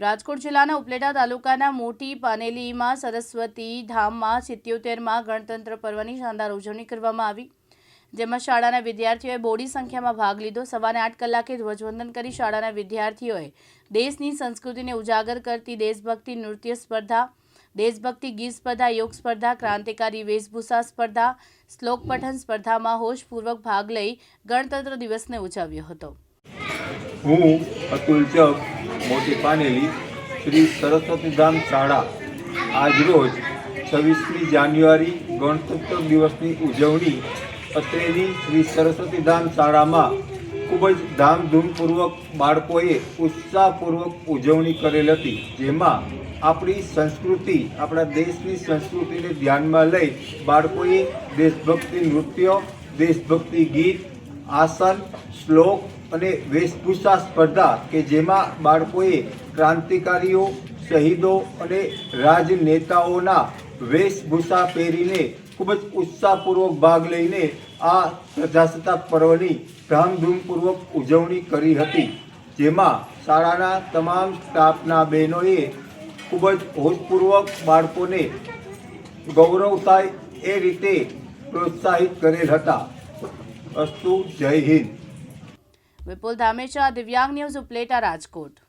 રાજકોટ જિલ્લાના ઉપલેટા તાલુકાના મોટી પાનેલીમાં સરસ્વતી ધામમાં સિત્યોતેરમાં ગણતંત્ર પર્વની શાનદાર ઉજવણી કરવામાં આવી. જેમાં શાળાના વિદ્યાર્થીઓએ બોડી સંખ્યામાં ભાગ લીધો. સવારે આઠ કલાકે ધ્વજવંદન કરી શાળાના વિદ્યાર્થીઓએ દેશની સંસ્કૃતિને ઉજાગર કરતી દેશભક્તિ નૃત્ય સ્પર્ધા, દેશભક્તિ ગીત સ્પર્ધા, યોગ સ્પર્ધા, ક્રાંતિકારી વેશભૂષા સ્પર્ધા, શ્લોક પઠન સ્પર્ધામાં હોશપૂર્વક ભાગ લઈ ગણતંત્ર દિવસને ઉજવ્યો હતો. હું અતુલ મોટી પાનેલી શ્રી સરસ્વતી ધામ શાળા આજરોજ છવ્વીસમી જાન્યુઆરી ગણતંત્ર દિવસની ઉજવણી અત્રેની શ્રી સરસ્વતી ધામ શાળામાં ખૂબ જ ધામધૂમપૂર્વક બાળકોએ ઉત્સાહપૂર્વક ઉજવણી કરેલ હતી. જેમાં આપણી સંસ્કૃતિ, આપણા દેશની સંસ્કૃતિને ધ્યાનમાં લઈ બાળકોએ દેશભક્તિ નૃત્ય, દેશભક્તિ ગીત આસન, શ્લોક અને વેશભૂષા સ્પર્ધા કે જેમાં બાળકોએ ક્રાંતિકારીઓ, શહીદો અને રાજનેતાઓના વેશભૂષા પહેરીને ખૂબ જ ઉત્સાહપૂર્વક ભાગ લઈને આ પ્રજાસત્તાક પર્વની ધામધૂમપૂર્વક ઉજવણી કરી હતી, જેમાં શાળાના તમામ સ્ટાફના બહેનોએ ખૂબ જ હોશપૂર્વક બાળકોને ગૌરવ થાય એ રીતે પ્રોત્સાહિત કરેલ હતા. અસ્તુ જય હિન્દ. વિપુલ ધામેચા દિવ્યાંગ ન્યૂઝ ઉપલેટા રાજકોટ.